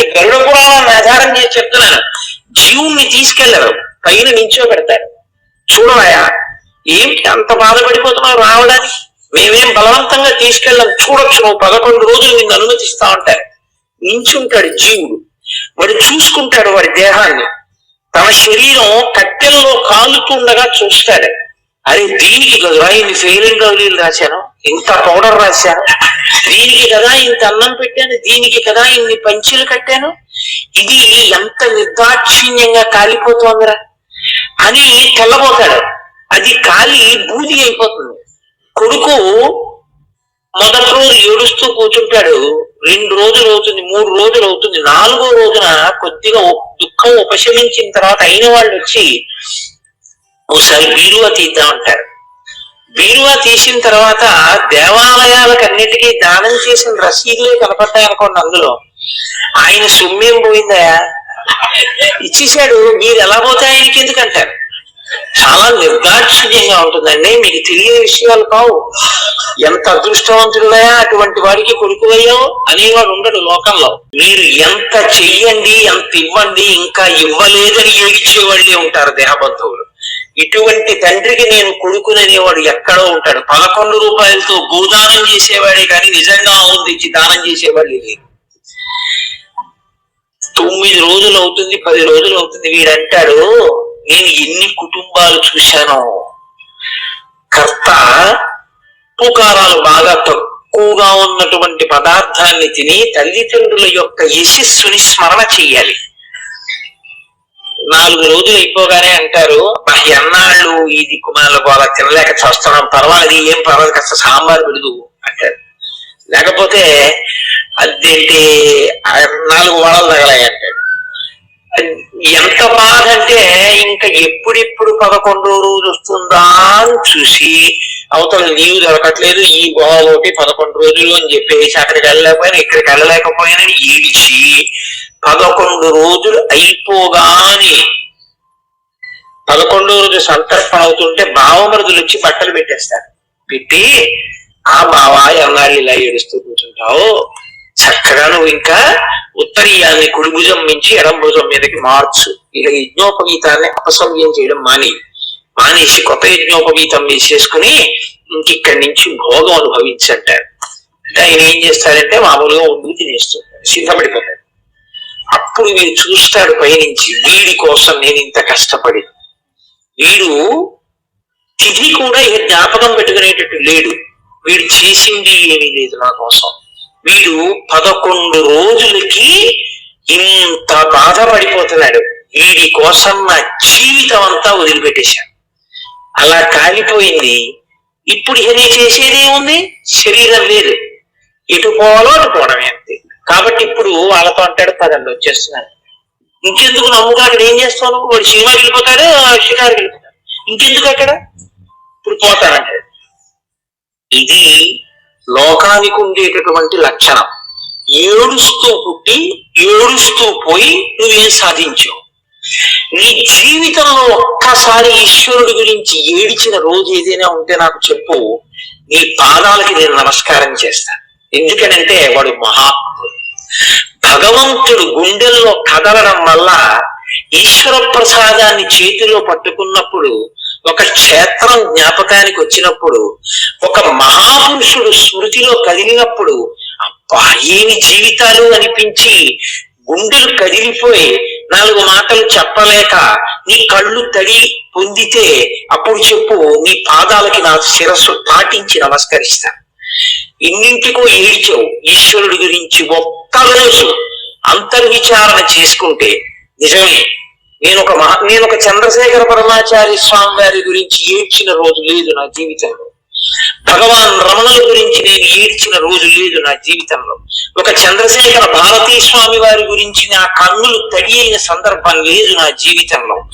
గరుడ పురాణాన్ని ఆధారం చేసి చెప్తున్నాను. జీవుణ్ణి తీసుకెళ్ళరు. పైన నించో పెడతారు చూడవయా ఏమిటి అంత బాధపడిపోతున్నావు రావడానికి? మేమేం బలవంతంగా తీసుకెళ్ళాం చూడొచ్చు. నువ్వు పదకొండు రోజులు నిన్ను అనుమతిస్తా ఉంటారు నించుంటాడు జీవుడు. వాడు చూసుకుంటాడు వాడి దేహాన్ని. తన శరీరం కట్టెల్లో కాలుతుండగా చూస్తాడు. అరే దీనికి కదా ఇన్ని ఫెయిలింగ్ గౌలీలు రాశాను? ఇంత పౌడర్ రాశాను? దీనికి కదా ఇంత అన్నం పెట్టాను? దీనికి కదా ఇన్ని పంచీలు కట్టాను? ఇది ఎంత నిర్దాక్షిణ్యంగా కాలిపోతోందిరా? అని తెల్లబోతాడు. అది కాలి బూది అయిపోతుంది. కొడుకు మొదటి రోజు ఏడుస్తూ కూర్చుంటాడు. రెండు రోజులు అవుతుంది మూడు రోజులు అవుతుంది నాలుగో రోజున కొద్దిగా దుఃఖం ఉపశమించిన తర్వాత అయిన వాళ్ళు వచ్చి ఒకసారి బీరువా తీద్దాం అంటారు. బీరువా తీసిన తర్వాత దేవాలయాలకు అన్నిటికీ దానం చేసిన రసీదులే కనపడ్డాయనుకోండి అందులో. ఆయన సుమ్యం పోయిందయా ఇచ్చేశాడు. మీరు ఎలా పోతే ఆయనకి ఎందుకంటారు? చాలా నిర్దాక్షిణ్యంగా ఉంటుందండి. మీకు తెలియని విషయాలు కావు. ఎంత అదృష్టవంతుడులయా అటువంటి వాడికి కొడుకువయ్యో అనేవాడు ఉండడు లోకంలో. మీరు ఎంత చెయ్యండి ఎంత ఇవ్వండి ఇంకా ఇవ్వలేదని ఏడిచేవాళ్ళే ఉంటారు దేహబంధువులు ఇటువంటి తండ్రికి నేను కొడుకుననేవాడు ఎక్కడో ఉంటాడు. పదకొండు రూపాయలతో భూదానం చేసేవాడే కానీ నిజంగా ఆనందించి దానం చేసేవాడు లేదు. తొమ్మిది రోజులు అవుతుంది పది రోజులు అవుతుంది. వీడంటాడు నేను ఎన్ని కుటుంబాలు చూశాను. కర్త పుకారాలు బాగా తక్కువగా ఉన్నటువంటి పదార్థాన్ని తిని తల్లిదండ్రుల యొక్క యశస్సుని స్మరణ చెయ్యాలి నాలుగు రోజులు అయిపోగానే అంటారు. మా ఎన్నాళ్ళు ఈ దిక్కుమాల గోళ తినలేక చూస్తున్నాం పర్వాలేదు ఏం పర్వాలేదు కాస్త సాంబార్ విడుదు అంటారు. లేకపోతే అదేంటి నాలుగు వడలు తగలాయి అంటాడు ఎంత బాధ అంటే ఇంకా ఎప్పుడెప్పుడు పదకొండో రోజు వస్తుందా అని చూసి అవతల నీవు దొరకట్లేదు ఈ గోడ ఒకటి పదకొండు రోజులు అని చెప్పేసి అక్కడికి వెళ్ళలేకపోయినా ఇక్కడికి వెళ్ళలేకపోయినా ఏడిచి పదకొండు రోజులు అయిపోగానే పదకొండో రోజు సంతర్పణ అవుతుంటే భావమరుదులు వచ్చి బట్టలు పెట్టేస్తారు. పెట్టి ఆ బావా ఎన్నాళ్ళు ఇలా ఏడుస్తూ కూర్చుంటావు. చక్కగా నువ్వు ఇంకా ఉత్తరీయాన్ని కుడి భుజం మించి ఎడం భుజం మీదకి మార్చు. ఇలా యజ్ఞోపవీతాన్ని అపసవ్యం చేయడం మాని మానేసి కొత్త యజ్ఞోపవీతం వేసేసుకుని ఇంకిక్కడి నుంచి భోగం అనుభవించంటారు. అంటే ఆయన ఏం చేస్తారంటే మామూలుగా ఉండి తినేస్తుంటారు. సిద్ధపడిపోతారు అప్పుడు వీడు చూస్తాడు పైనుంచి వీడి కోసం నేను ఇంత కష్టపడి. వీడు తిథి కూడా ఇక జ్ఞాపకం పెట్టుకునేటట్టు లేడు. వీడు చేసింది ఏమీ లేదు నా కోసం. వీడు పదకొండు రోజులకి ఇంత బాధపడిపోతున్నాడు. వీడి కోసం నా జీవితం అంతా వదిలిపెట్టేశాను అలా కాలిపోయింది. ఇప్పుడు ఇక నీ చేసేదేముంది శరీరం లేదు. ఎటు పోవాలో అటు పోవడం కాబట్టి ఇప్పుడు వాళ్ళతో అంటాడు పదండి వచ్చేస్తున్నాను. ఇంకెందుకు నమ్ముగా అక్కడ ఏం చేస్తాను వాడు సినిమాకి వెళ్ళిపోతాడు షికారుకి వెళ్ళిపోతాడు. ఇంకెందుకు అక్కడ? ఇప్పుడు పోతానంటాడు. ఇది లోకానికి ఉండేటటువంటి లక్షణం. ఏడుస్తూ పుట్టి ఏడుస్తూ పోయి నువ్వేం సాధించావు? నీ జీవితంలో ఒక్కసారి ఈశ్వరుడి గురించి ఏడిచిన రోజు ఏదైనా ఉంటే నాకు చెప్పు. నీ పాదాలకి నేను నమస్కారం చేస్తాను ఎందుకనంటే వాడు మహాత్ముడు. భగవంతుడు గుండెల్లో కదలడం వల్ల ఈశ్వర ప్రసాదాన్ని చేతిలో పట్టుకున్నప్పుడు ఒక క్షేత్రం జ్ఞాపకానికి వచ్చినప్పుడు ఒక మహాపురుషుడు స్మృతిలో కదిలినప్పుడు అబ్బా ఏమి జీవితాలు అనిపించి గుండెలు కదిలిపోయి నాలుగు మాటలు చెప్పలేక నీ కళ్ళు తడి పొందితే అప్పుడు చెప్పు నీ పాదాలకి నా శిరస్సు పాటించి నమస్కరిస్తాను ఇన్నింటికో ఏడిచావు ఈశ్వరుడి గురించి ఒక్కరోజు అంతర్విచారణ చేసుకుంటే నిజమే. నేను ఒక మహా నేను ఒక చంద్రశేఖర పరమాచారి స్వామి వారి గురించి ఏడ్చిన రోజు లేదు నా జీవితంలో. భగవాన్ రమణుల గురించి నేను ఏడ్చిన రోజు లేదు నా జీవితంలో. ఒక చంద్రశేఖర భారతీ స్వామి వారి గురించి నా కన్నులు తడి అయిన సందర్భం లేదు నా జీవితంలో.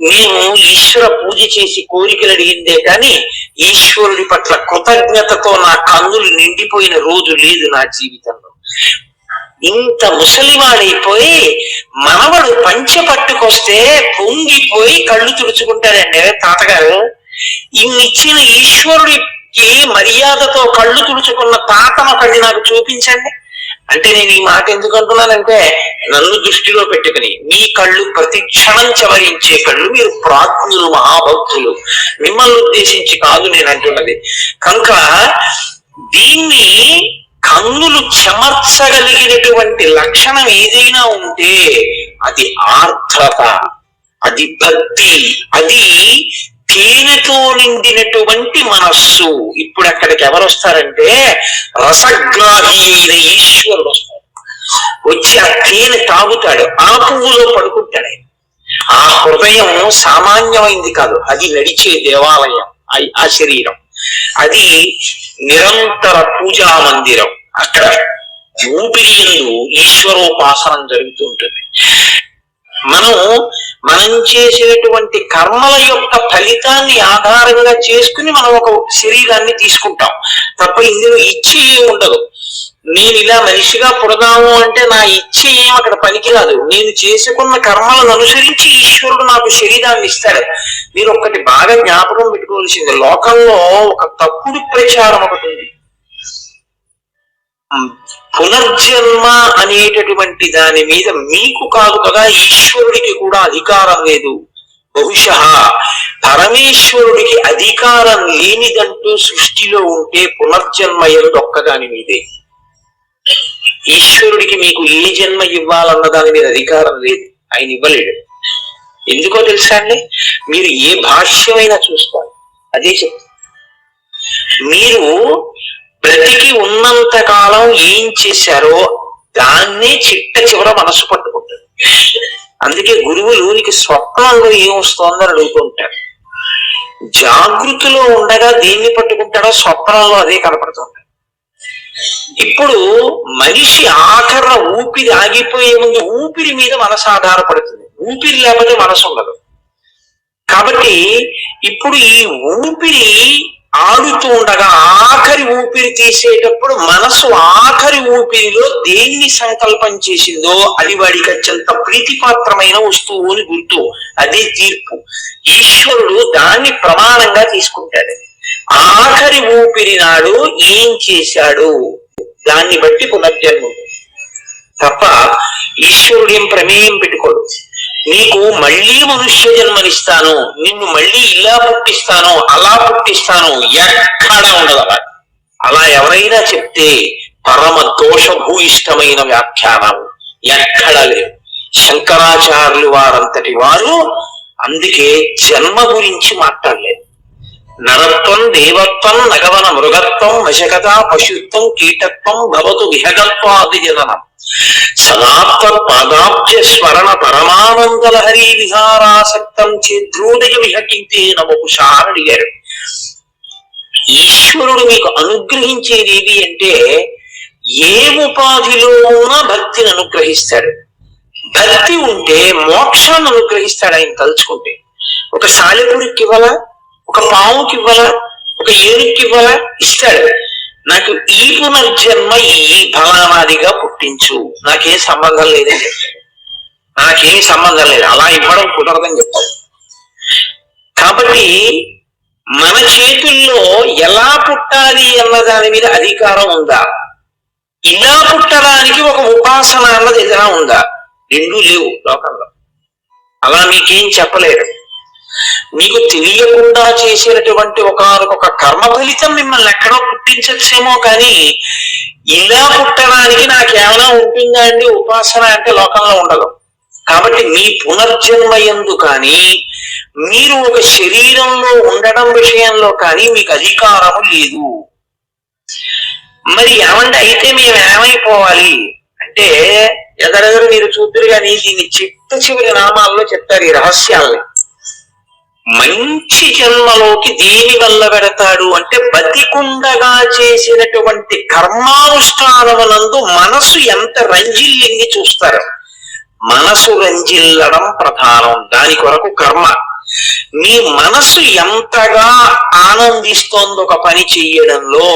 మేము ఈశ్వర పూజ చేసి కోరికలు అడిగిందే కానీ ఈశ్వరుడి పట్ల కృతజ్ఞతతో నా కన్నులు నిండిపోయిన రోజు లేదు నా జీవితంలో. ఇంత ముసలివాడైపోయి మనవడు పంచె పట్టుకొస్తే పొంగిపోయి కళ్ళు తుడుచుకుంటారండి తాతగారు? ఇన్నిచ్చిన ఈశ్వరుడికి మర్యాదతో కళ్ళు తుడుచుకున్న తాతను ఒకటి నాకు చూపించండి. అంటే నేను ఈ మాట ఎందుకు అంటున్నానంటే నన్ను దృష్టిలో పెట్టుకుని మీ కళ్ళు ప్రతి క్షణం చవరించే కళ్ళు మీరు ప్రాజ్ఞులు మహాభక్తులు. మిమ్మల్ని ఉద్దేశించి కాదు నేను అంటున్నది. కనుక దీన్ని కన్నులు చెమర్చగలిగినటువంటి లక్షణం ఏదైనా ఉంటే అది ఆర్ద్రత అది భక్తి అది తేనెతో నిండినటువంటి మనస్సు. ఇప్పుడు అక్కడికి ఎవరు వస్తారంటే రసగ్రాహి అయిన ఈశ్వరుడు వస్తాడు వచ్చి ఆ తేనె తాగుతాడు ఆ పువ్వులో పడుకుంటాడు. ఆ హృదయం సామాన్యమైంది కాదు అది నడిచే దేవాలయం ఆ- ఆ శరీరం. అది నిరంతర పూజా మందిరం. అక్కడ ఊపిరి ఎందు ఈశ్వరోపాసనం జరుగుతూ ఉంటుంది. మనం మనం చేసేటువంటి కర్మల యొక్క ఫలితాన్ని ఆధారంగా చేసుకుని మనం ఒక శరీరాన్ని తీసుకుంటాం. తప్ప ఇందులో ఇచ్చి ఏమి ఉండదు. నేను ఇలా మనిషిగా పుడదాము అంటే నా ఇచ్ఛ ఏం అక్కడ పనికిరాదు. నేను చేసుకున్న కర్మలను అనుసరించి ఈశ్వరుడు నాకు శరీరాన్ని ఇస్తాడు. మీరు ఒక్కటి బాగా జ్ఞాపకం పెట్టుకోవాల్సింది. లోకంలో ఒక తప్పుడు ప్రచారం ఒకటి ఉంది. పునర్జన్మ అనేటటువంటి దాని మీద మీకు కాదు కదా ఈశ్వరుడికి కూడా అధికారం లేదు. బహుశ పరమేశ్వరుడికి అధికారం లేనిదంటూ సృష్టిలో ఉంటే పునర్జన్మ ఒక్కదాని మీదే? ఈశ్వరుడికి మీకు ఏ జన్మ ఇవ్వాలన్న దాని మీద అధికారం లేదు. ఆయన ఇవ్వలేడు. ఎందుకో తెలుసా అండి? మీరు ఏ భాష్యమైనా చూస్తారు అదే చెప్తారు మీరు బ్రతికి ఉన్నంత కాలం ఏం చేశారో దాన్నే చిట్ట చివర మనసు పట్టుకుంటాడు అందుకే గురువులు నీకు స్వప్నంలో ఏం అడుగుతుంటాడు. జాగృతిలో ఉండగా దేన్ని పట్టుకుంటాడో స్వప్నంలో అదే కనపడుతుంది. ఇప్పుడు మనిషి ఆఖరణ ఊపిరి ఆగిపోయే ముందు ఊపిరి మీద మనసు ఆధారపడుతుంది. ఊపిరి లేకపోతే మనసు ఉండదు. కాబట్టి ఇప్పుడు ఈ ఊపిరి ఆడుతూ ఉండగా ఆఖరి ఊపిరి తీసేటప్పుడు మనసు ఆఖరి ఊపిరిలో దేన్ని సంకల్పం చేసిందో అది వాడికి అత్యంత ప్రీతిపాత్రమైన వస్తువు అని గుర్తు. అదే తీర్పు. ఈశ్వరుడు దాన్ని ప్రమాణంగా తీసుకుంటాడు. ఆఖరి ఊపిరి నాడు ఏం చేశాడు? దాన్ని బట్టి పునర్జన్ముడు తప్ప ఈశ్వరుడు ఏం ప్రమేయం పెట్టుకోడు. నీకు మళ్ళీ మనుష్య జన్మనిస్తాను నిన్ను మళ్ళీ ఇలా పుట్టిస్తాను అలా పుట్టిస్తాను ఎక్కడా ఉండదు అలా. ఎవరైనా చెప్తే పరమ దోషభూయిష్టమైన వ్యాఖ్యానం ఎక్కడా లేదు శంకరాచార్యులు వారంతటి వారు అందుకే జన్మ గురించి మాట్లాడలేదు. నరత్వం దేవత్వం నగవన మృగత్వం వశకత పశుత్వం కీటత్వం భవతు విహగత్వాది జననం సనాత్మ పాదాబ్జ స్మరణ పరమానందల హరి విహారాసక్తం చేద్రోదయ విహకింతే నవపుషా అని అడిగారు ఈశ్వరుడు మీకు అనుగ్రహించేది ఏది అంటే ఏ ఉపాధిలో ఉన్నా భక్తిని అనుగ్రహిస్తాడు। భక్తి ఉంటే మోక్షాన్ని అనుగ్రహిస్తాడు ఆయన తలుచుకుంటే। ఒక సాలెపురికి ఇవ్వాలా? ఒక పావుకి ఇవ్వాలా ఒక ఏనుక్కి ఇవ్వాలా ఇస్తాడు. నాకు ఈ పునర్జన్మ ఈ ఫలానాదిగా పుట్టించు. నాకేం సంబంధం లేదని చెప్తాడు నాకేం సంబంధం లేదు. అలా ఇవ్వడం కుదరదని చెప్తాడు కాబట్టి మన చేతుల్లో ఎలా పుట్టాలి అన్న దాని మీద అధికారం ఉందా? ఇలా పుట్టడానికి ఒక ఉపాసన అన్నది ఏదైనా ఉందా? రెండూ లేవు లోకంలో. అలా మీకేం చెప్పలేరు. మీకు తెలియకుండా చేసినటువంటి ఒకనొక కర్మ ఫలితం మిమ్మల్ని ఎక్కడో పుట్టించచ్చేమో కానీ ఇలా పుట్టడానికి నాకేమైనా ఉంటుందా అండి? ఉపాసన అంటే లోకంలో ఉండదు. కాబట్టి మీ పునర్జన్మ ఎందు కానీ మీరు ఒక శరీరంలో ఉండడం విషయంలో కానీ మీకు అధికారము లేదు. మరి ఏమంటే అయితే మేము ఏమైపోవాలి? అంటే ఎదరెదరు మీరు చూద్దరు కానీ దీన్ని చిట్ట చివరి నామాల్లో చెప్తారు ఈ రహస్యాల్ని. మంచి జన్మలోకి దేని వల్ల పెడతాడు అంటే బతికుండగా చేసినటువంటి కర్మానుష్ఠానములందు మనసు ఎంత రంజిల్లింది చూస్తారు. మనసు రంజిల్లడం ప్రధానం దాని కొరకు కర్మ. మీ మనసు ఎంతగా ఆనందిస్తోంది ఒక పని చెయ్యడంలో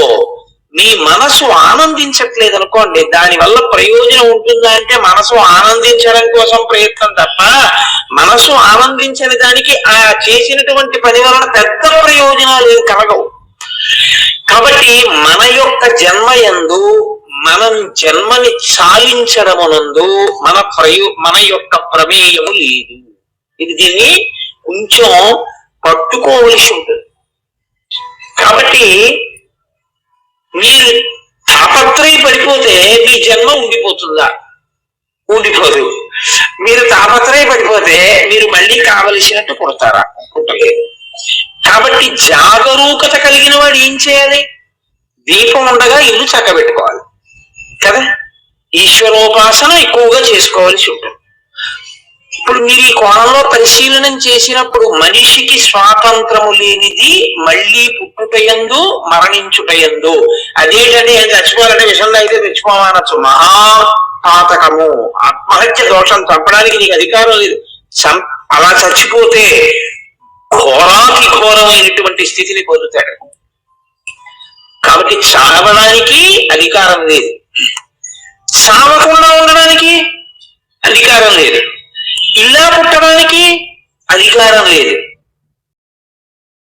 మీ మనసు ఆనందించట్లేదు అనుకోండి దాని వల్ల ప్రయోజనం ఉంటుందా అంటే మనసు ఆనందించడం కోసం ప్రయత్నం తప్ప మనసు ఆనందించని దానికి ఆ చేసినటువంటి పని వలన పెద్ద ప్రయోజనాలు కలగవు. కాబట్టి మన యొక్క జన్మ యందు మనం జన్మని చాలించడమునందు మన ప్రయో మన యొక్క ప్రమేయము లేదు. ఇది దీన్ని కొంచెం పట్టుకోవలసి ఉంటుంది. కాబట్టి మీరు తాపత్రయ పడిపోతే మీ జన్మ ఉండిపోతుందా? ఉండిపోదు. మీరు తాపత్రయ పడిపోతే మీరు మళ్ళీ కావలసినట్టు పుడతారా? పుట్టలేదు. కాబట్టి జాగరూకత కలిగిన వాడు ఏం చేయాలి? దీపం ఉండగా ఇల్లు చక్కబెట్టుకోవాలి. కదా? ఈశ్వరోపాసన ఎక్కువగా చేసుకోవాల్సి ఉంటుంది. ఇప్పుడు మీరు ఈ కోణంలో పరిశీలనం చేసినప్పుడు మనిషికి స్వాతంత్రము లేనిది మళ్ళీ పుట్టుటయందు మరణించుటయందు. అదేంటంటే ఏం చచ్చిపోవాలంటే విషయంలో అయితే తెచ్చిపోవాలనొచ్చు మహాపాతకము. ఆత్మహత్య దోషం చంపడానికి నీకు అధికారం లేదు. సం- అలా చచ్చిపోతే ఘోరాతి ఘోరమైనటువంటి స్థితిని పొందుతాడు. కాబట్టి చావడానికి అధికారం లేదు. చావకుండా ఉండడానికి అధికారం లేదు. ఇలా పుట్టడానికి అధికారం లేదు.